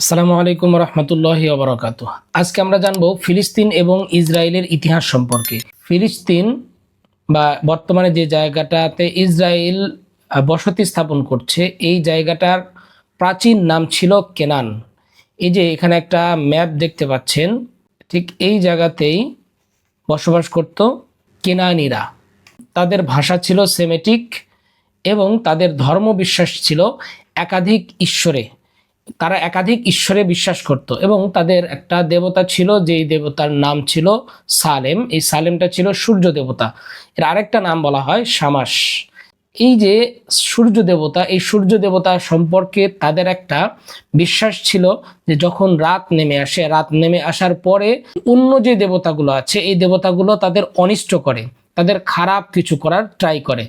আসসালামু আলাইকুম রহমতুল্লাহ ওবরাকাত আজকে আমরা জানব ফিলিস্তিন এবং ইসরায়েলের ইতিহাস সম্পর্কে। ফিলিস্তিন বা বর্তমানে যে জায়গাটাতে ইসরায়েল বসতি স্থাপন করছে, এই জায়গাটার প্রাচীন নাম ছিল কেনান। এই যে এখানে একটা ম্যাপ দেখতে পাচ্ছেন, ঠিক এই জায়গাতেই বসবাস করত কেনানিরা। তাদের ভাষা ছিল সেমেটিক এবং তাদের ধর্ম বিশ্বাস ছিল একাধিক ঈশ্বরে। তারা একাধিক ঈশ্বরে বিশ্বাস করত এবং তাদের একটা দেবতা ছিল, যেই দেবতার নাম ছিল সালেম। এই সালেমটা ছিল সূর্য দেবতা। এর আরেকটা নাম বলা হয় শামাস এই যে সূর্য দেবতা, এই সূর্য দেবতা সম্পর্কে তাদের একটা বিশ্বাস ছিল যে যখন রাত নেমে আসে, রাত নেমে আসার পরে অন্য যে দেবতাগুলো আছে, এই দেবতাগুলো তাদের অনিষ্ট করে, তাদের খারাপ কিছু করার ট্রাই করে।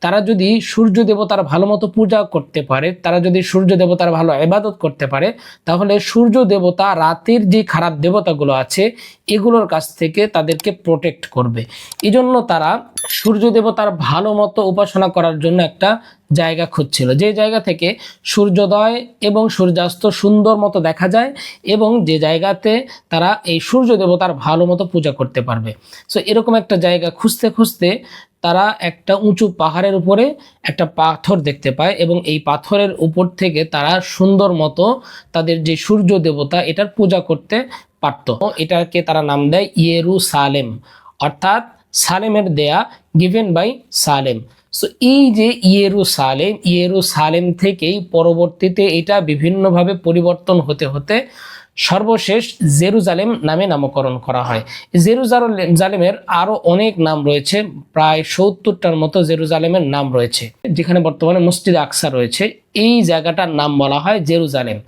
তারা যদি সূর্য দেবতার ভালো মতো পূজা করতে পারে, তারা যদি সূর্য দেবতার ভালো ইবাদত করতে পারে, তাহলে সূর্য দেবতা রাতের যে খারাপ দেবতাগুলো আছে, এগুলোর কাছ থেকে তাদেরকে প্রোটেক্ট করবে। এই জন্য তারা সূর্য দেবতার ভালো মতো উপাসনা করার জন্য একটা জায়গা খুঁজছিল। যে জায়গা থেকে সূর্যোদয় এবং সূর্যাস্ত সুন্দর মতো দেখা যায় এবং যে জায়গাতে তারা এই সূর্য দেবতার ভালো মতো পূজা করতে পারবে। সো এরকম একটা জায়গা খুঁজতে খুঁজতে তারা একটা উঁচু পাহাড়ের উপরে একটা পাথর দেখতে পায় এবং এই পাথরের উপর থেকে তারা সুন্দর মতো তাদের যে সূর্য দেবতা এটার পূজা করতে পারত। এটাকে তারা নাম দেয় ইয়েরু সালেম অর্থাৎ সালেমের দেয়া গিভেন বাই সালেম। সো এই যে ইয়েরু সালেম ইয়েরু সালেম থেকেই পরবর্তীতে এটা বিভিন্নভাবে পরিবর্তন হতে হতে সর্বশেষ জেরুজালেম নামে নামকরণ করা হয়। জেরুজালেমের আরও অনেক নাম রয়েছে, প্রায় সত্তরটার মতো জেরুজালেমের নাম রয়েছে, যেখানে বর্তমানে মসজিদ আকসা রয়েছে। এই জায়গাটার নাম বলা হয় জেরুজালেম।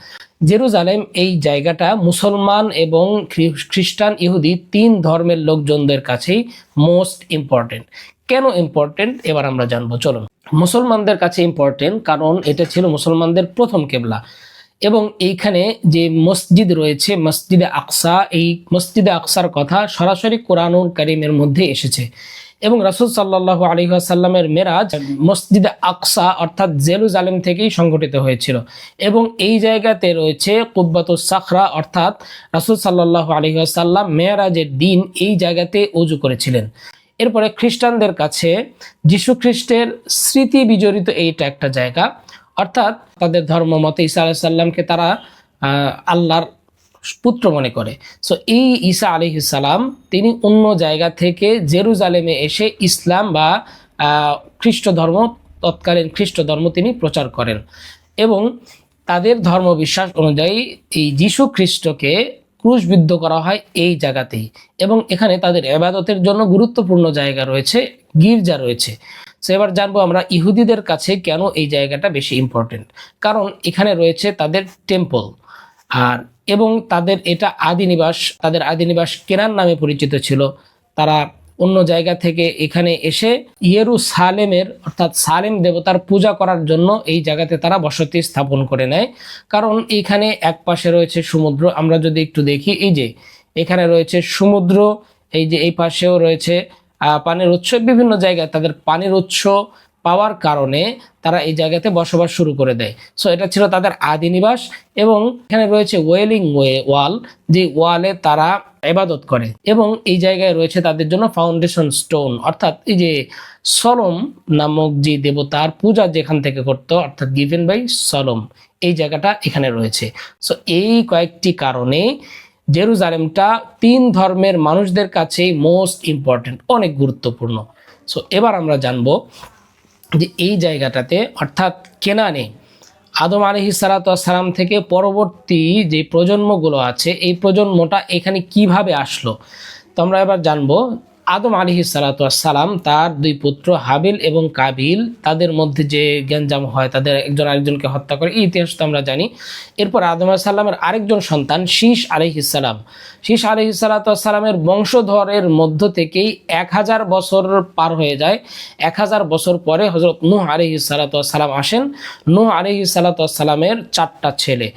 জেরুজালেম এই জায়গাটা মুসলমান এবং খ্রিস্টান, ইহুদি তিন ধর্মের লোকজনদের কাছেই মোস্ট ইম্পর্টেন্ট কেন ইম্পর্টেন্ট এবার আমরা জানব। চলুন। মুসলমানদের কাছে ইম্পর্টেন্ট কারণ এটা ছিল মুসলমানদের প্রথম কেবলা। এবং এইখানে যে মসজিদ রয়েছে, মসজিদে আকসা, এই মসজিদে আকসার কথা সরাসরি কোরআনুল করিমের মধ্যে এসেছে। এবং রাসুল সাল্লাহ আলী আসাল্লামের মেরাজ মসজিদে আকসা অর্থাৎ জেরুজালেম থেকেই সংঘটিত হয়েছিল। এবং এই জায়গাতে রয়েছে কুব্বাতুস সাখরা অর্থাৎ রাসুল সাল্লাহ আলী আসাল্লাম মেয়ারাজের দিন এই জায়গাতে অজু করেছিলেন। এরপরে খ্রিস্টানদের কাছে যীশু খ্রিস্টের স্মৃতি বিজড়িত এইটা একটা জায়গা। অর্থাৎ তাদের ধর্ম মতে ঈসা আলাইসাল্লামকে তারা আল্লাহর পুত্র মনে করে। সো এই ঈসা আলিহিসাল্লাম তিনি অন্য জায়গা থেকে জেরুজালেমে এসে ইসলাম বা খ্রিস্ট ধর্ম, তৎকালীন খ্রিস্ট ধর্ম তিনি প্রচার করেন। এবং তাদের ধর্ম বিশ্বাস অনুযায়ী এই যীশু খ্রিস্টকে ক্রুশবিদ্ধ করা হয় এই জায়গাতেই। এবং এখানে তাদের এবাদতের জন্য গুরুত্বপূর্ণ জায়গা রয়েছে, গির্জা রয়েছে। সো এবার জানব আমরা ইহুদিদের কাছে কেন এই জায়গাটা বেশি ইম্পর্টেন্ট কারণ এখানে রয়েছে তাদের টেম্পল আর এবং তাদের এটা আদি নিবাস, তাদের আদি নিবাস কেনান নামে পরিচিত ছিল। তারা অন্য জায়গা থেকে এখানে এসে ইয়েরু সালেমের অর্থাৎ সালেম দেবতার পূজা করার জন্য এই জায়গাতে তারা বসতি স্থাপন করে নেয়। কারণ এখানে এক পাশে রয়েছে সমুদ্র, আমরা যদি একটু দেখি, এই যে এখানে রয়েছে সমুদ্র, এই যে এই পাশেও রয়েছে পানির উৎস, বিভিন্ন জায়গায় তাদের পানির উৎস পাওয়ার কারণে তারা এই জায়গাতে বসবাস শুরু করে দেয়। সো এটা ছিল তাদের আদি নিবাস এবং এখানে রয়েছে ওয়েলিং ওয়ে, ওয়াল, যে ওয়ালে তারা এবাদত করে এবং এই জায়গায় রয়েছে তাদের জন্য ফাউন্ডেশন স্টোন। অর্থাৎ এই যে সলম নামক যে দেবতার পূজা যেখান থেকে করতো, অর্থাৎ গিভেন বাই সলম, এই জায়গাটা এখানে রয়েছে। সো এই কয়েকটি কারণে জেরুজালেমটা তিন ধর্মের মানুষদের কাছেই মোস্ট ইম্পর্টেন্ট অনেক গুরুত্বপূর্ণ। সো এবার আমরা জানব যে এই জায়গাটাতে, অর্থাৎ কেনানে, আদম আলহি সালাতাম থেকে পরবর্তী যে প্রজন্মগুলো আছে, এই প্রজন্মটা এখানে কীভাবে আসলো? তো আমরা এবার জানব আদম আলিহি সালাতাম তার দুই পুত্র হাবিল এবং কাবিল, তাদের মধ্যে যে গ্যাঞ্জাম হয়, তাদের একজন আরেকজনকে হত্যা করে, এই ইতিহাস তো আমরা জানি। এরপর আদম সাল্লামের আরেকজন সন্তান শীষ আলহিসাল্লাম শীষ আলহিসাল্লামের বংশধরের মধ্য থেকেই এক হাজার বছর পার হয়ে যায়। এক হাজার বছর পরে হজরত নূহ আলহি সালাতাম আসেন। নূহ আলহি সালাতামের চারটা ছেলে।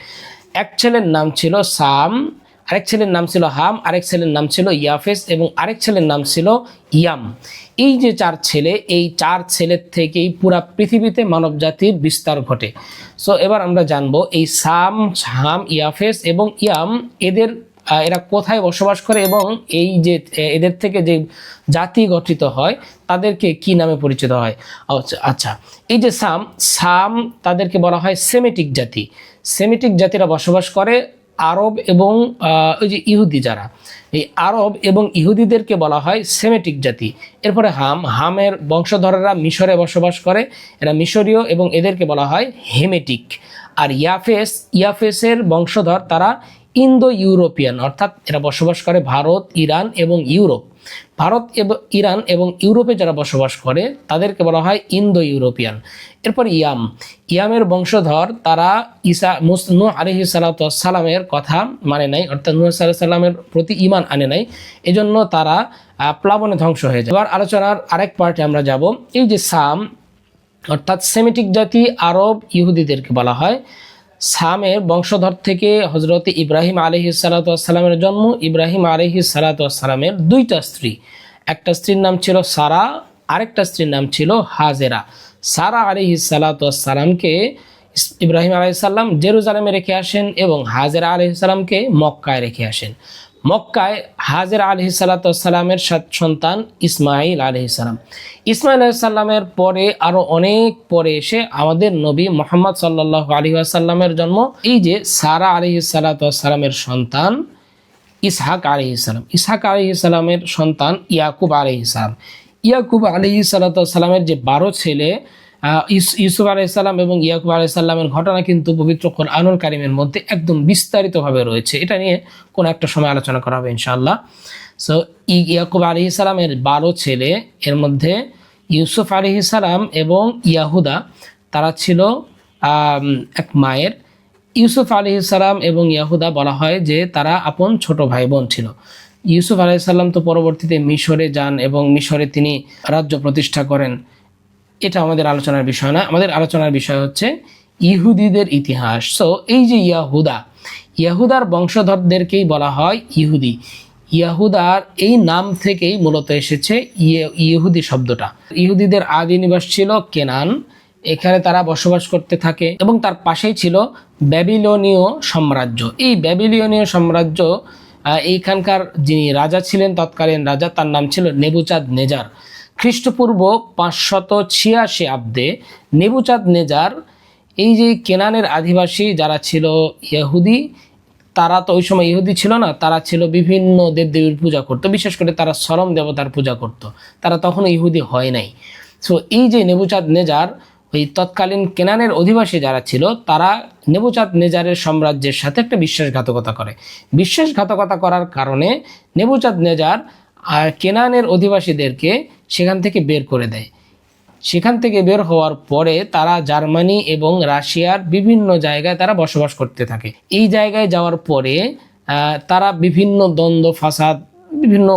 এক ছেলের নাম ছিল সাম আরেক ছেলের নাম ছিল হাম, আরেক ছেলের নাম ছিল ইয়াফেস এবং আরেক ছেলের নাম ছিল ইয়াম। এই যে চার ছেলে, এই চার ছেলের থেকেই পুরা পৃথিবীতে মানব জাতির বিস্তার ঘটে। সো এবার আমরা জানব এই সাম, হাম, ইয়াফেস এবং ইয়াম, এদের এরা কোথায় বসবাস করে এবং এই যে এদের থেকে যে জাতি গঠিত হয়, তাদেরকে কি নামে পরিচিত হয়? আচ্ছা আচ্ছা এই যে সাম সাম তাদেরকে বলা হয় সেমেটিক জাতি। সেমেটিক জাতিরা বসবাস করে আরব এবং ওই যে ইহুদি যারা, এই আরব এবং ইহুদিদেরকে বলা হয় সেমেটিক জাতি। এরপরে হাম, হামের বংশধররা মিশরে বসবাস করে, এরা মিশরীয় এবং এদেরকে বলা হয় হেমেটিক। আর ইয়াফেস, ইয়াফেসের বংশধর তারা ইন্দো ইউরোপিয়ান অর্থাৎ এরা বসবাস করে ভারত, ইরান এবং ইউরোপ। ভারত এবং ইরান এবং ইউরোপে যারা বসবাস করে, তাদেরকে বলা হয় ইন্দো ইউরোপিয়ান এরপর ইয়াম। ইয়ামের বংশধর তারা ইসা মুসনু আলহি সালামের কথা মানে নাই, অর্থাৎ নূহ সাল্লামের প্রতি ইমান আনে নাই। এজন্য তারা প্লাবনে ধ্বংস হয়ে যায়। এবার আলোচনার আরেক পার্টে আমরা যাব। এই যে সাম, অর্থাৎ সেমিটিক জাতি আরব ইহুদিদেরকে বলা হয়। সামের বংশধর থেকে হজরত ইব্রাহিম আলহি সালাতামের জন্ম। ইব্রাহিম আলহি সালাতামের দুইটা স্ত্রী। একটা স্ত্রীর নাম ছিল সারা, আরেকটা স্ত্রীর নাম ছিল হাজেরা। সারা আলহি সালাতামকে ইব্রাহিম আলাইসাল্লাম জেরুজালেমে রেখে আসেন এবং হাজেরা আলহিসাল্লামকে মক্কায় রেখে আসেন। মক্কায় হাজের আলহি সালাতামের সন্তান ইসমাইল আলহিসাল্লাম ইসমাইল আলহিসাল্লামের পরে আরও অনেক পরে এসে আমাদের নবী মোহাম্মদ সাল্লাহ আলহি আসাল্লামের জন্ম। এই যে সারা আলহি সালাতামের সন্তান ইসহাক আলহি ইসলাম ইসহাক আলহি ইসলামের সন্তান ইয়াকুব আলহি ইসলাম ইয়াকুব আলহি সালাতামের যে বারো ছেলে ইউসুফ আলাইসাল্লাম এবং ইয়াকুব আলাইসাল্লামের ঘটনা কিন্তু পবিত্র কোরআনুল কারিমের মধ্যে একদম বিস্তারিতভাবে রয়েছে। এটা নিয়ে কোনো একটা সময় আলোচনা করা হবে ইনশাআল্লাহ। সো ইয়াকুব আলী সালামের বারো ছেলে, এর মধ্যে ইউসুফ আলী সালাম এবং ইয়াহুদা, তারা ছিল এক মায়ের। ইউসুফ আলী সালাম এবং ইয়াহুদা বলা হয় যে তারা আপন ছোট ভাই বোন ছিল। ইউসুফ আলাহি সাল্লাম তো পরবর্তীতে মিশরে যান এবং মিশরে তিনি রাজ্য প্রতিষ্ঠা করেন। এটা আমাদের আলোচনার বিষয় না। আমাদের আলোচনার বিষয় হচ্ছে ইহুদিদের ইতিহাস। সো এই যে ইয়াহুদা, ইয়াহুদার বংশধরদেরকেই বলা হয় ইহুদি। ইয়াহুদার এই নাম থেকেই মূলত এসেছে ইয়ে- ইহুদি শব্দটা। ইহুদিদের আদি নিবাস ছিল কেনান। এখানে তারা বসবাস করতে থাকে এবং তার পাশেই ছিল ব্যাবিলনীয় সাম্রাজ্য। এই ব্যাবিলনীয় সাম্রাজ্য এইখানকার যিনি রাজা ছিলেন, তৎকালীন রাজা, তার নাম ছিল নেবুচাঁদ নেজার। খ্রিস্টপূর্ব পাঁচশত ছিয়াশি আব্দে নেবুচাঁদ নেজার এই যে কেনানের আদিবাসী যারা ছিল ইহুদি, তারা তো ওই সময় ইহুদি ছিল না, তারা ছিল বিভিন্ন দেবদেবীর পূজা করতো। বিশেষ করে তারা সরম দেবতার পূজা করত। তারা তখনও ইহুদি হয় নাই। সো এই যে নেবুচাঁদ নেজার ওই তৎকালীন কেনানের অধিবাসী যারা ছিল, তারা নেবুচাঁদ নেজারের সাম্রাজ্যের সাথে একটা বিশ্বাসঘাতকতা করে। বিশ্বাসঘাতকতা করার কারণে নেবুচাঁদ নেজার আর কেনানের অধিবাসীদেরকে সেখান থেকে বের করে দেয়। সেখান থেকে বের হওয়ার পরে তারা জার্মানি এবং রাশিয়ার বিভিন্ন জায়গায় তারা বসবাস করতে থাকে। এই জায়গায় যাওয়ার পরে তারা বিভিন্ন দ্বন্দ্ব, ফাসাদ, বিভিন্ন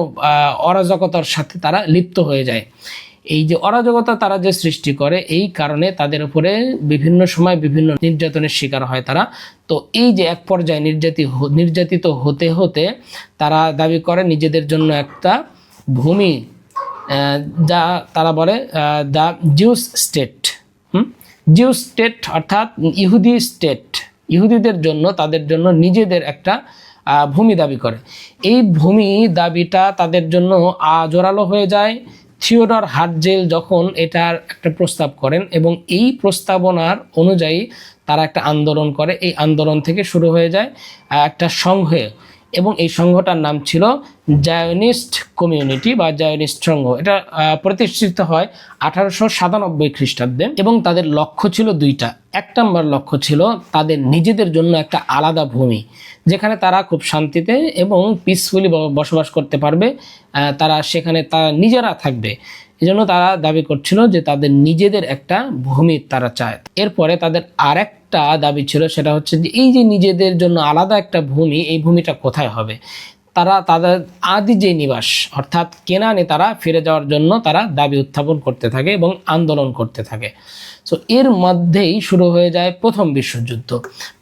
অরাজকতার সাথে তারা লিপ্ত হয়ে যায়। এই যে অরাজকতা তারা যে সৃষ্টি করে, এই কারণে তাদের উপরে বিভিন্ন সময় বিভিন্ন নির্যাতনের শিকার হয় তারা। তো এই যে এক পর্যায়ে নির্যাতি নির্যাতিত হতে হতে তারা দাবি করে নিজেদের জন্য একটা ভূমি যা তারা বলে দ্য জিউস স্টেট। হুম? জিউস স্টেট অর্থাৎ ইহুদি স্টেট। ইহুদিদের জন্য, তাদের জন্য নিজেদের একটা ভূমি দাবি করে। এই ভূমি দাবিটা তাদের জন্য জোরালো হয়ে যায় থিওডর হার্টজেল যখন এটার একটা প্রস্তাব করেন এবং এই প্রস্তাবনার অনুযায়ী তারা একটা আন্দোলন করে, এই আন্দোলন থেকে শুরু হয়ে যায় একটা সংঘে এবং এই সংঘটার নাম ছিল জায়নিস্ট কমিউনিটি বা জায়নিস্ট সংঘ। এটা প্রতিষ্ঠিত হয় আঠারোশো সাতানব্বই খ্রিস্টাব্দে এবং তাদের লক্ষ্য ছিল দুইটা। এক নম্বর লক্ষ্য ছিল তাদের নিজেদের জন্য একটা আলাদা ভূমি, যেখানে তারা খুব শান্তিতে এবং পিসফুলি বসবাস করতে পারবে। তারা সেখানে তারা নিজেরা থাকবে। এজন্য তারা দাবি করছিল যে তাদের নিজেদের একটা ভূমি তারা চায়। এরপরে তাদের আরেকটা দাবি ছিল, সেটা হচ্ছে যে এই যে নিজেদের জন্য আলাদা একটা ভূমি, এই ভূমিটা কোথায় হবে? তারা, তাদের আদি যে নিবাস, অর্থাৎ কেনানে তারা ফিরে যাওয়ার জন্য তারা দাবি উত্থাপন করতে থাকে এবং আন্দোলন করতে থাকে। সো এর মধ্যেই শুরু হয়ে যায় প্রথম বিশ্বযুদ্ধ।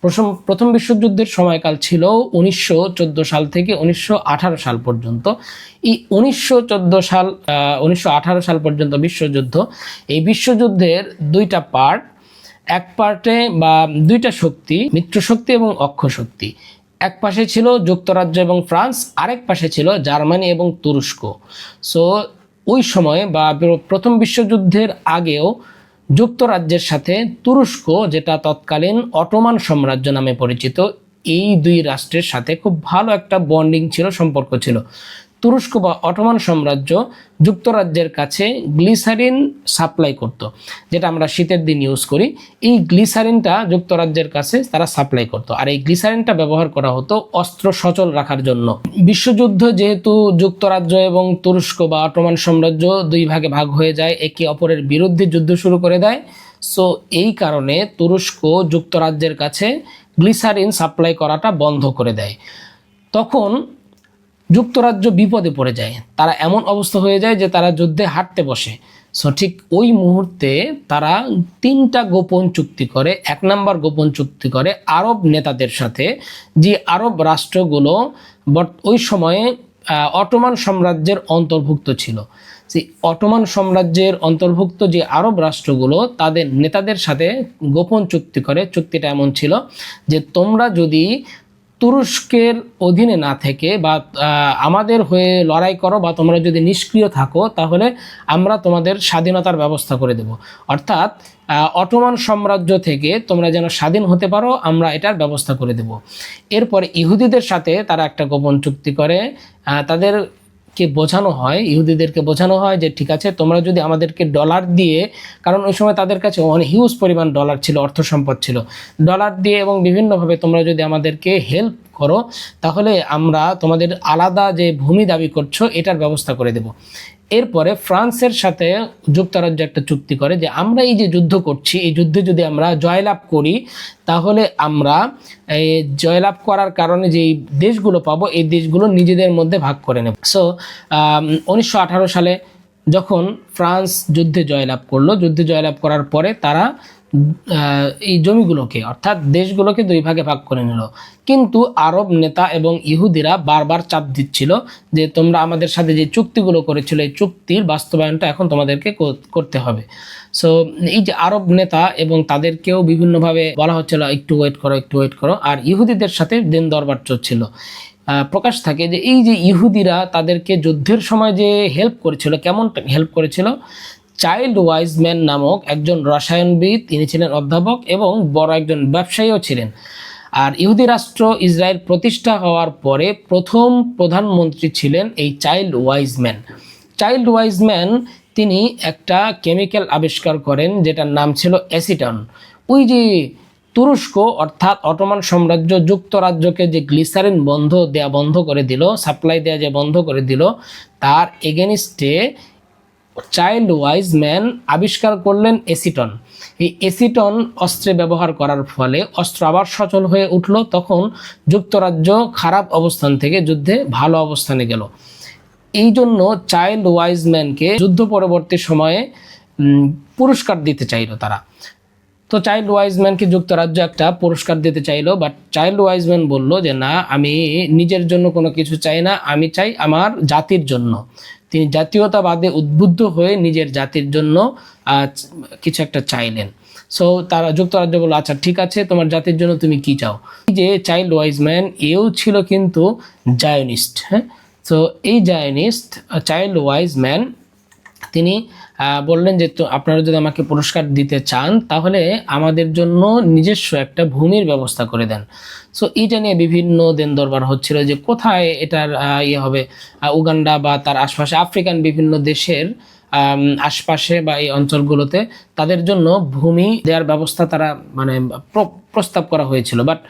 প্রথম প্রথম বিশ্বযুদ্ধের সময়কাল ছিল উনিশশো চোদ্দ সাল থেকে উনিশশো আঠারো সাল পর্যন্ত। এই উনিশশো চোদ্দ সাল উনিশশো আঠারো সাল পর্যন্ত বিশ্বযুদ্ধ। এই বিশ্বযুদ্ধের দুইটা পার্ট এক পার্টে বা দুইটা শক্তি, মিত্র শক্তি এবং অক্ষ শক্তি। এক পাশে ছিল যুক্তরাজ্য এবং ফ্রান্স, আরেক পাশে ছিল জার্মানি এবং তুরস্ক। সো, ওই সময়ে বা প্রথম বিশ্বযুদ্ধের আগেও যুক্তরাজ্যের সাথে তুরস্ক, যেটা তৎকালীন অটোমান সাম্রাজ্য নামে পরিচিত, এই দুই রাষ্ট্রের সাথে খুব ভালো একটা বন্ডিং ছিল, সম্পর্ক ছিল। তুরস্ক বা অটোমান সাম্রাজ্য যুক্তরাজ্যের কাছে গ্লিসারিন সাপ্লাই করত, যেটা আমরা শীতের দিন ইউজ করি। এই গ্লিসারিনটা যুক্তরাজ্যের কাছে তারা সাপ্লাই করত। আর এই গ্লিসারিনটা ব্যবহার করা হতো অস্ত্র সচল রাখার জন্য। বিশ্বযুদ্ধ যেহেতু যুক্তরাজ্য এবং তুরস্ক বা অটোমান সাম্রাজ্য দুই ভাগে ভাগ হয়ে যায়, একে অপরের বিরুদ্ধে যুদ্ধ শুরু করে দেয়। সো এই কারণে তুরস্ক যুক্তরাজ্যের কাছে গ্লিসারিন সাপ্লাই করাটা বন্ধ করে দেয়। তখন যুক্তরাজ্য বিপদে পড়ে যায়। তারা এমন অবস্থা হয়ে যায় যে তারা যুদ্ধে হাঁটতে বসে। সো ঠিক ওই মুহূর্তে তারা তিনটা গোপন চুক্তি করে, এক নাম্বার গোপন চুক্তি করে আরব নেতাদের সাথে, যে আরব রাষ্ট্রগুলো ওই সময়ে অটোমান সাম্রাজ্যের অন্তর্ভুক্ত ছিল। সেই অটোমান সাম্রাজ্যের অন্তর্ভুক্ত যে আরব রাষ্ট্রগুলো, তাদের নেতাদের সাথে গোপন চুক্তি করে। চুক্তিটা এমন ছিল যে তোমরা যদি তুরস্কের অধীনে না থেকে বা আমাদের হয়ে লড়াই করো বা তোমরা যদি নিষ্ক্রিয় থাকো, তাহলে আমরা তোমাদের স্বাধীনতার ব্যবস্থা করে দেব। অর্থাৎ অটোমান সাম্রাজ্য থেকে তোমরা যেন স্বাধীন হতে পারো, আমরা এটার ব্যবস্থা করে দেব। এরপর ইহুদিদের সাথে তারা একটা গোপন চুক্তি করে তাদের কে বোঝানো হয়, ইহুদিদেরকে বোঝানো হয় যে, ঠিক আছে, তোমরা যদি আমাদেরকে ডলার দিয়ে কারণ ওই সময় তাদের কাছে অনেক হিউজ পরিমাণ ডলার ছিল, অর্থ সম্পদ ছিল। ডলার দিয়ে এবং বিভিন্নভাবে তোমরা যদি আমাদেরকে হেল্প করো, তাহলে আমরা তোমাদের আলাদা যে ভূমি দাবি করছ, এটার ব্যবস্থা করে দেব। এরপরে ফ্রান্সের সাথে যুক্তরাজ্য একটা চুক্তি করে যে আমরা এই যে যুদ্ধ করছি, এই যুদ্ধে যদি আমরা জয়লাভ করি, তাহলে আমরা এই জয়লাভ করার কারণে যেই দেশগুলো পাবো, এই দেশগুলো নিজেদের মধ্যে ভাগ করে নেব। সো উনিশশো আঠারো সালে যখন ফ্রান্স যুদ্ধে জয়লাভ করল, যুদ্ধে জয়লাভ করার পরে তারা এই জমিগুলোকে, অর্থাৎ দেশগুলোকে দুই ভাগে ভাগ করে নিল। কিন্তু আরব নেতা এবং ইহুদিরা বারবার চাপ দিচ্ছিল যে তোমরা আমাদের সাথে যে চুক্তিগুলো করেছিল, এই চুক্তির বাস্তবায়নটা এখন তোমাদেরকে করতে হবে। সো এই যে আরব নেতা এবং তাদেরকেও বিভিন্নভাবে বলা হচ্ছিল, একটু ওয়েট করো, একটু ওয়েট করো। আর ইহুদিদের সাথে দিন দরবার চলছিল। প্রকাশ থাকে যে এই যে ইহুদিরা তাদেরকে যুদ্ধের সময় যে হেল্প করেছিল, কেমন হেল্প করেছিল? চাইল্ড ওয়াইজম্যান নামক একজন রসায়নবিদ, তিনি ছিলেন অধ্যাপক এবং বড় একজন ব্যবসায়ীও ছিলেন। আর ইহুদি রাষ্ট্র ইসরায়েল প্রতিষ্ঠা হওয়ার পরে প্রথম প্রধানমন্ত্রী ছিলেন এই চাইল্ড ওয়াইজম্যান চাইল্ড ওয়াইজম্যান তিনি একটা কেমিক্যাল আবিষ্কার করেন, যেটার নাম ছিল অ্যাসিটন। ওই যে তুরস্ক, অর্থাৎ অটোমান সাম্রাজ্য যুক্তরাজ্যকে যে গ্লিসারিন বন্ধ, দেয়া বন্ধ করে দিল, সাপ্লাই দেয়া যে বন্ধ করে দিল, তার এগেনিস্টে চাইল্ড ওয়াইজ ম্যান আবিষ্কার করলেন এসিটন। এই এসিটন অস্ত্রে ব্যবহার করার ফলে অস্ত্র আবার সচল হয়ে উঠল, তখন যুক্তরাজ্য খারাপ অবস্থান থেকে যুদ্ধে ভালো অবস্থানে গেল। এই জন্য চাইল্ড ওয়াইজ ম্যানকে যুদ্ধ পরবর্তী সময়ে পুরস্কার দিতে চাইল তারা। তো চাইল্ড ওয়াইজম্যানকে যুক্তরাজ্য একটা পুরস্কার দিতে চাইলো, বাট চাইল্ড ওয়াইজম্যান বলল যে, না, আমি নিজের জন্য কোনো কিছু চাই না, আমি চাই আমার জাতির জন্য। তিনি জাতীয়তাবাদে উদ্বুদ্ধ হয়ে নিজের জাতির জন্য কিছু একটা চাইলেন। সো তারা যুক্তরাজ্য বলল আচ্ছা ঠিক আছে, তোমার জাতির জন্য তুমি কি চাও? যে, চাইল্ড ওয়াইজ ম্যান, এও ছিল কিন্তু জায়নিস্ট হ্যাঁ? সো এই জায়নিস্ট চাইল্ড ওয়াইজ ম্যান, তিনি বললেন যে আপনারা যদি আমাকে পুরস্কার দিতে চান, তাহলে আমাদের জন্য নিজস্ব একটা ভূমির ব্যবস্থা করে দেন। সো এইটা নিয়ে বিভিন্ন দেন দরবার হচ্ছিল যে কোথায় এটার ইয়ে হবে উগান্ডা বা তার আশপাশে আফ্রিকান বিভিন্ন দেশের আশপাশে বা এই অঞ্চলগুলোতে তাদের জন্য ভূমি দেওয়ার ব্যবস্থা তারা মানে প্রস্তাব করা হয়েছিল। বাট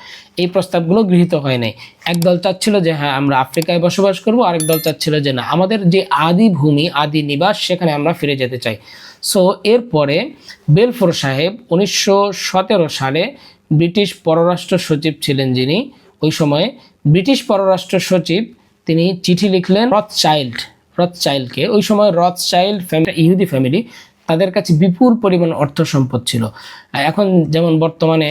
এই প্রস্তাবগুলো গৃহীত হয় নাই। একদল চাচ্ছিল যে হ্যাঁ আমরা আফ্রিকায় বসবাস করব আরেক দল চাচ্ছিল যে, না, আমাদের যে আদি ভূমি, আদি নিবাস, সেখানে আমরা ফিরে যেতে চাই। সো এরপরে বেলফোর সাহেব উনিশশো সতেরো সালে ব্রিটিশ পররাষ্ট্র সচিব ছিলেন যিনি, ওই সময়ে ব্রিটিশ পররাষ্ট্র সচিব, তিনি চিঠি লিখলেন রথ চাইল্ড রথ চাইল্ডকে ওই সময় রথ চাইল্ড ফ্যামিলি ইহুদি ফ্যামিলি তাদের কাছে বিপুল পরিমাণ অর্থ সম্পদ ছিল। এখন যেমন বর্তমানে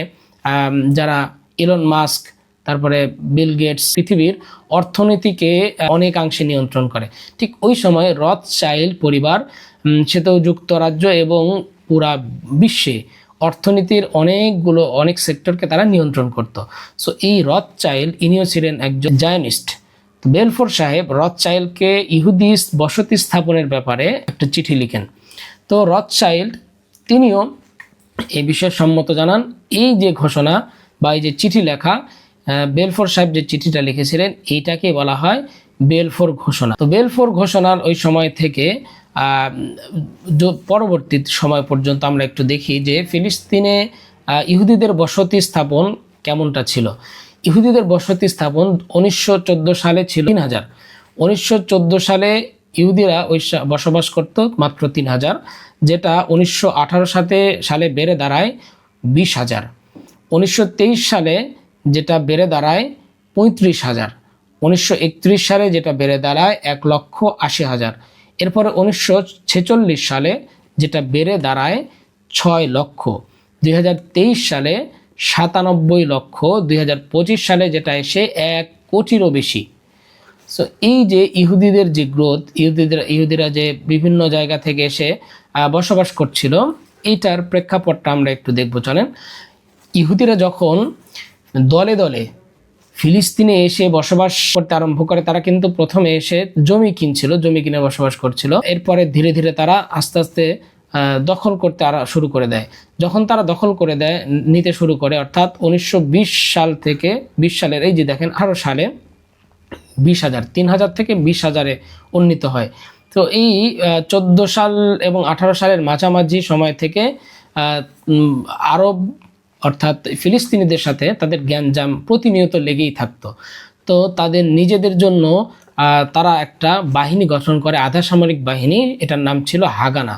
যারা ইলন মাস্ক তারপরে বিল গেটস পৃথিবীর অর্থনীতিকে অনেকাংশে নিয়ন্ত্রণ করে। ঠিক ওই সময় রথ চাইল্ড পরিবার তো যুক্তরাজ্য এবং পুরা বিশ্বে অর্থনীতির অনেকগুলো, অনেক সেক্টরকে তারা নিয়ন্ত্রণ করত। সো এই রথ চাইল্ড ইনিও ছিলেন একজন জায়নিস্ট বেলফোর সাহেব রথ চাইল্ডকে ইহুদি বসতি স্থাপনের ব্যাপারে একটা চিঠি লিখেন। তো রথ চাইল্ড তিনিও এই বিষয়ে সম্মত জানান, এই যে ঘোষণা বা এই যে চিঠি লেখা বেলফোর সাহেব যে চিঠিটা লিখেছিলেন, এইটাকে বলা হয় বেলফোর ঘোষণা। তো বেলফোর ঘোষণার ওই সময় থেকে পরবর্তী সময় পর্যন্ত আমরা একটু দেখি যে ফিলিস্তিনে ইহুদিদের বসতি স্থাপন কেমনটা ছিল। ইহুদিদের বসতি স্থাপন উনিশশো চোদ্দ সালে ছিল তিন হাজার। উনিশশো সালে ইহুদিরা ওই বসবাস করত মাত্র তিন হাজার, যেটা উনিশশো সালে সালে বেড়ে দাঁড়ায় বিশ হাজার। উনিশশো সালে যেটা বেড়ে দাঁড়ায় পঁয়ত্রিশ হাজার। উনিশশো সালে যেটা বেড়ে দাঁড়ায় এক লক্ষ আশি হাজার। এরপরে উনিশশো ছেচল্লিশ সালে যেটা বেড়ে দাঁড়ায় ছয় লক্ষ। দুই হাজার তেইশ সালে সাতানব্বই লক্ষ দুই হাজার পঁচিশ সালে যেটা এসে এক কোটিরও বেশি। সো এই যে ইহুদিদের যে গ্রোথ, ইহুদিদের, ইহুদিরা যে বিভিন্ন জায়গা থেকে এসে বসবাস করছিল, এটার প্রেক্ষাপটটা আমরা একটু দেখব, চলেন। ইহুদিরা যখন দলে দলে ফিলিস্তিনে এসে বসবাস করতে আরম্ভ করে, তারা কিন্তু প্রথমে এসে জমি কিনছিল, জমি কিনে বসবাস করছিল। এরপরে ধীরে ধীরে তারা আস্তে আস্তে দখল করতে আর শুরু করে দেয়। যখন তারা দখল করে দেয় নিতে শুরু করে, অর্থাৎ উনিশশো বিশ সাল থেকে, বিশ সালের, এই যে দেখেন, আঠারো সালে বিশ হাজার, তিন হাজার থেকে বিশ হাজারে উন্নীত হয়। তো এই চোদ্দ সাল এবং আঠারো সালের মাঝামাঝি সময় থেকে আরব, অর্থাৎ ফিলিস্তিনিদের সাথে তাদের জ্ঞানজাম প্রতিনিয়ত লেগেই থাকতো। তো তাদের নিজেদের জন্য তারা একটা বাহিনী গঠন করে আধা সামরিক বাহিনী, এটার নাম ছিল হাগানা।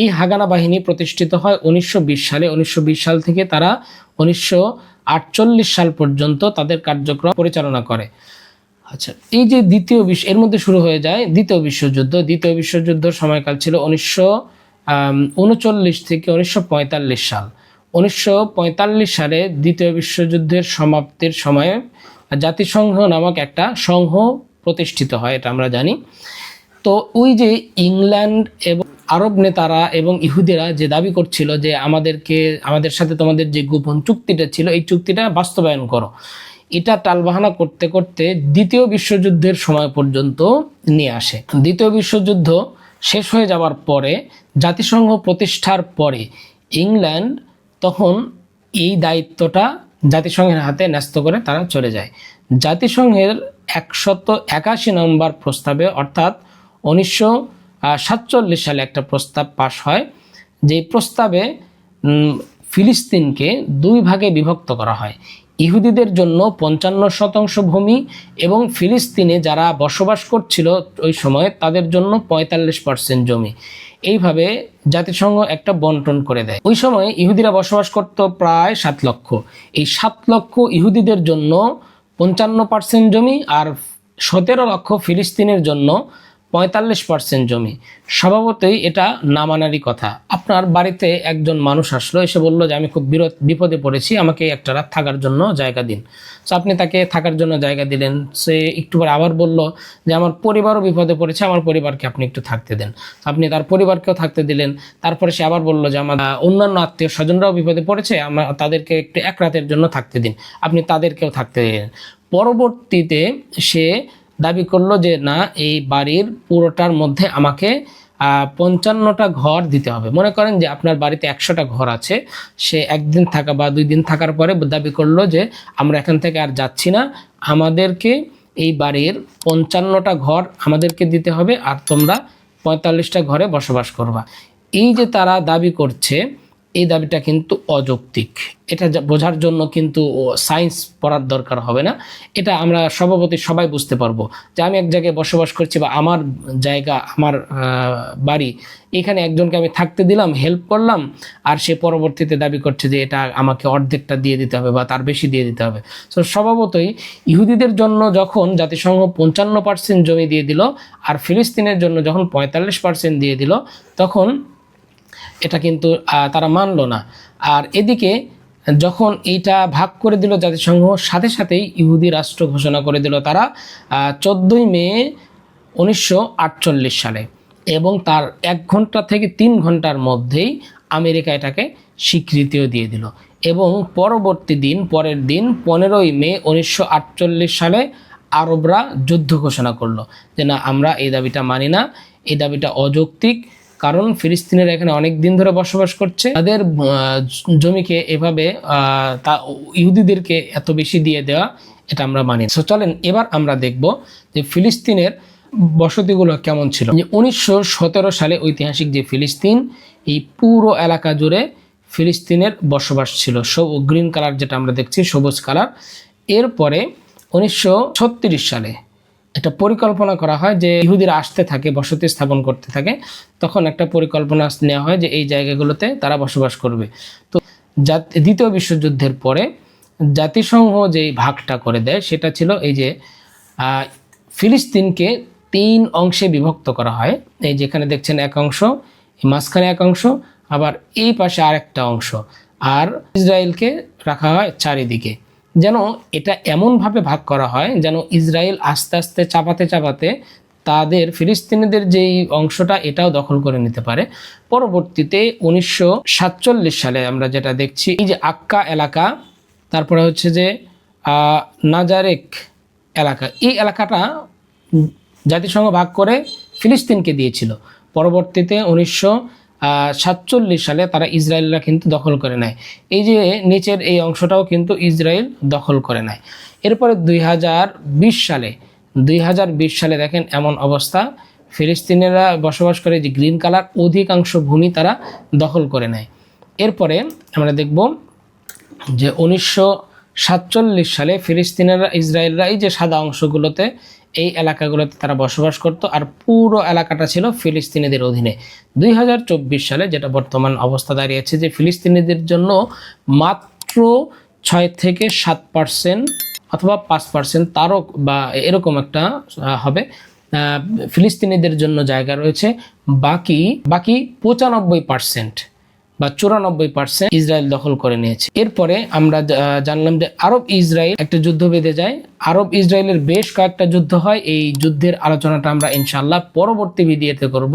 এই হাগানা বাহিনী প্রতিষ্ঠিত হয় উনিশশো বিশ সালে। উনিশশো বিশ সাল থেকে তারা উনিশশো আটচল্লিশ সাল পর্যন্ত তাদের কার্যক্রম পরিচালনা করে। আচ্ছা এই যে দ্বিতীয় বিশ্ব এর মধ্যে শুরু হয়ে যায় দ্বিতীয় বিশ্বযুদ্ধ। দ্বিতীয় বিশ্বযুদ্ধের সময়কাল ছিল উনিশশো উনচল্লিশ থেকে উনিশশো পঁয়তাল্লিশ সাল। উনিশশো পঁয়তাল্লিশ সালে দ্বিতীয় বিশ্বযুদ্ধের সমাপ্তির সময়ে জাতিসংঘ নামক একটা সংঘ প্রতিষ্ঠিত হয়, এটা আমরা জানি। তো ওই যে ইংল্যান্ড এবং আরব নেতারা এবং ইহুদিরা যে দাবি করছিল যে আমাদেরকে, আমাদের সাথে তোমাদের যে গোপন চুক্তিটা ছিল, এই চুক্তিটা বাস্তবায়ন করো। এটা টালবাহানা করতে করতে দ্বিতীয় বিশ্বযুদ্ধের সময় পর্যন্ত নিয়ে আসে। দ্বিতীয় বিশ্বযুদ্ধ শেষ হয়ে যাওয়ার পরে, জাতিসংঘ প্রতিষ্ঠার পরে ইংল্যান্ড তখন এই দায়িত্বটা জাতিসংঘের হাতে ন্যস্ত করে তারা চলে যায়। জাতিসংঘের একশত একাশি নম্বর প্রস্তাবে, অর্থাৎ উনিশশো সাতচল্লিশ সালে একটা প্রস্তাব পাশ হয় যেই প্রস্তাবে ফিলিস্তিনকে দুই ভাগে বিভক্ত করা হয়। ইহুদিদের জন্য পঞ্চান্ন শতাংশ ভূমি এবং ফিলিস্তিনে যারা বসবাস করছিল ওই সময় তাদের জন্য পঁয়তাল্লিশ পার্সেন্ট জমি। এইভাবে জাতিসংঘ একটা বন্টন করে দেয়। ওই সময় ইহুদিরা বসবাস করত প্রায় সাত লক্ষ। এই সাত লক্ষ ইহুদিদের জন্য পঞ্চান্ন পার্সেন্ট জমি আর সতেরো লক্ষ ফিলিস্তিনের জন্য পঁয়তাল্লিশ পার্সেন্ট জমি। স্বভাবতই এটা নামানারই কথা। আপনার বাড়িতে একজন মানুষ আসলো, এসে বলল যে, আমি খুব বিরত বিপদে পড়েছি, আমাকে একটা রাত থাকার জন্য জায়গা দিন। তো আপনি তাকে থাকার জন্য জায়গা দিলেন। সে একটু পরে আবার বলল যে, আমার পরিবারও বিপদে পড়েছে, আমার পরিবারকে আপনি একটু থাকতে দেন। আপনি তার পরিবারকেও থাকতে দিলেন। তারপরে সে আবার বলল যে, আমার অন্যান্য আত্মীয় স্বজনরাও বিপদে পড়েছে, আমার, তাদেরকে একটু এক রাতের জন্য থাকতে দিন। আপনি তাদেরকেও থাকতে দিলেন। পরবর্তীতে সে দাবি করল যে, না, এই বাড়ির পুরোটার মধ্যে আমাকে পঞ্চান্নটা ঘর দিতে হবে। মনে করেন যে, আপনার বাড়িতে একশোটা ঘর আছে, সে একদিন থাকা বা দুই দিন থাকার পরে দাবি করল যে, আমরা এখান থেকে আর যাচ্ছি না। আমাদেরকে এই বাড়ির পঞ্চান্নটা ঘর আমাদেরকে দিতে হবে, আর তোমরা পঁয়তাল্লিশটা ঘরে বসবাস করবা। এই যে তারা দাবি করছে এই দাবিটা কিন্তু অযৌক্তিক। এটা বোঝার জন্য কিন্তু সায়েন্স পড়ার দরকার হবে না। এটা আমরা সভাপতি সবাই বুঝতে পারব যে আমি এক জায়গায় বসবাস করছি বা আমার জায়গা, আমার বাড়ি, এখানে একজনকে আমি থাকতে দিলাম হেল্প করলাম, আর সে পরবর্তীতে দাবি করছে যে এটা আমাকে অর্ধেকটা দিয়ে দিতে হবে বা তার বেশি দিয়ে দিতে হবে। তো স্বভাবতই ইহুদিদের জন্য যখন জাতিসংঘ পঞ্চান্ন পার্সেন্ট জমি দিয়ে দিল, আর ফিলিস্তিনের জন্য যখন পঁয়তাল্লিশ পার্সেন্ট দিয়ে দিল, তখন এটা কিন্তু তারা মানলো না। আর এদিকে যখন এইটা ভাগ করে দিল জাতিসংঘ, সাথে সাথেই ইহুদি রাষ্ট্র ঘোষণা করে দিল তারা চোদ্দোই মে উনিশশো আটচল্লিশ সালে। এবং তার এক ঘণ্টা থেকে তিন ঘণ্টার মধ্যেই আমেরিকা এটাকে স্বীকৃতিও দিয়ে দিল। এবং পরবর্তী দিন, পরের দিন, পনেরোই মে উনিশশো আটচল্লিশ সালে আরবরা যুদ্ধ ঘোষণা করল যে, না, আমরা এই দাবিটা মানি না। এই দাবিটা অযৌক্তিক। কারণ ফিলিস্তিনের এখানে অনেক দিন ধরে বসবাস করছে। তাদের জমিকে এভাবে তা ইহুদিদেরকে এত বেশি দিয়ে দেওয়া এটা আমরা মানি। So, চলেন এবার আমরা দেখব যে ফিলিস্তিনের বসতিগুলো কেমন ছিল। যে উনিশশো সতেরো সালে ঐতিহাসিক যে ফিলিস্তিন এই পুরো এলাকা জুড়ে ফিলিস্তিনের বসবাস ছিল। গ্রিন কালার যেটা আমরা দেখছি সবুজ কালার এরপরে উনিশশো ছত্রিশ সালে একটা পরিকল্পনা করা হয় যে ইহুদিরা আসতে থাকে, বসতি স্থাপন করতে থাকে, তখন একটা পরিকল্পনা নেওয়া হয় যে এই জায়গাগুলোতে তারা বসবাস করবে। তো দ্বিতীয় বিশ্বযুদ্ধের পরে জাতিসংঘ যেই ভাগটা করে দেয়, সেটা ছিল এই যে ফিলিস্তিনকে তিন অংশে বিভক্ত করা হয়। এই যেখানে দেখছেন এক অংশ মাঝখানে এক অংশ, আবার এই পাশে আরেকটা অংশ। আর ইসরায়েলকে রাখা হয় চারিদিকে। যেন এটা এমনভাবে ভাগ করা হয় যেন ইসরায়েল আস্তে আস্তে চাপাতে চাপাতে তাদের ফিলিস্তিনিদের যেই অংশটা এটাও দখল করে নিতে পারে। পরবর্তীতে উনিশশো সাতচল্লিশ সালে আমরা যেটা দেখছি, এই যে আক্কা এলাকা, তারপরে হচ্ছে যে নাজারেক এলাকা, এই এলাকাটা জাতিসংঘ ভাগ করে ফিলিস্তিনকে দিয়েছিল। পরবর্তীতে উনিশশো সাতচল্লিশ সালে তারা ইসরায়েলরা কিন্তু দখল করে নেয়। এই যে নিচের এই অংশটাও কিন্তু ইসরায়েল দখল করে নেয়। এরপরে দুই হাজার বিশ সালে, দুই হাজার বিশ সালে দেখেন এমন অবস্থা। ফিলিস্তিনিরা বসবাস করে যে গ্রিন কালার, অধিকাংশ ভূমি তারা দখল করে নেয়। এরপরে আমরা দেখব যে উনিশশো সাতচল্লিশ সালে ফিলিস্তিনেরা, ইসরায়েলরা এই যে সাদা অংশগুলোতে এই এলাকাগুলোতে তারা বসবাস করত আর পুরো এলাকাটা ছিল ফিলিস্তিনিদের অধীনে। দুই হাজার চব্বিশ সালে যেটা বর্তমান অবস্থা দাঁড়িয়েছে যে ফিলিস্তিনিদের জন্য মাত্র ছয় থেকে সাত পার্সেন্ট অথবা পাঁচ পার্সেন্ট তারও বা এরকম একটা হবে ফিলিস্তিনিদের জন্য জায়গা রয়েছে। বাকি বাকি পঁচানব্বই পার্সেন্ট বা চুরানব্বই পার্সেন্ট ইসরায়েল দখল করে নিয়েছে। এরপরে আমরা জানলাম যে আরব ইসরায়েল একটা যুদ্ধ বেঁধে যায়। আরব ইসরায়েলের বেশ কয়েকটা যুদ্ধ হয়। এই যুদ্ধের আলোচনাটা আমরা ইনশাল্লাহ পরবর্তী ভিডিওতে করব।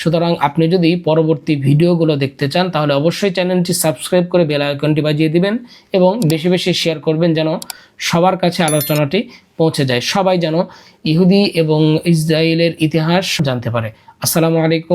সুতরাং আপনি যদি পরবর্তী ভিডিওগুলো দেখতে চান, তাহলে অবশ্যই চ্যানেলটি সাবস্ক্রাইব করে বেল আইকনটি বাজিয়ে দিবেন এবং বেশি বেশি শেয়ার করবেন যেন সবার কাছে আলোচনাটি পৌঁছে যায়। সবাই যেন ইহুদি এবং ইসরায়েলের ইতিহাস জানতে পারে। আসসালামু আলাইকুম।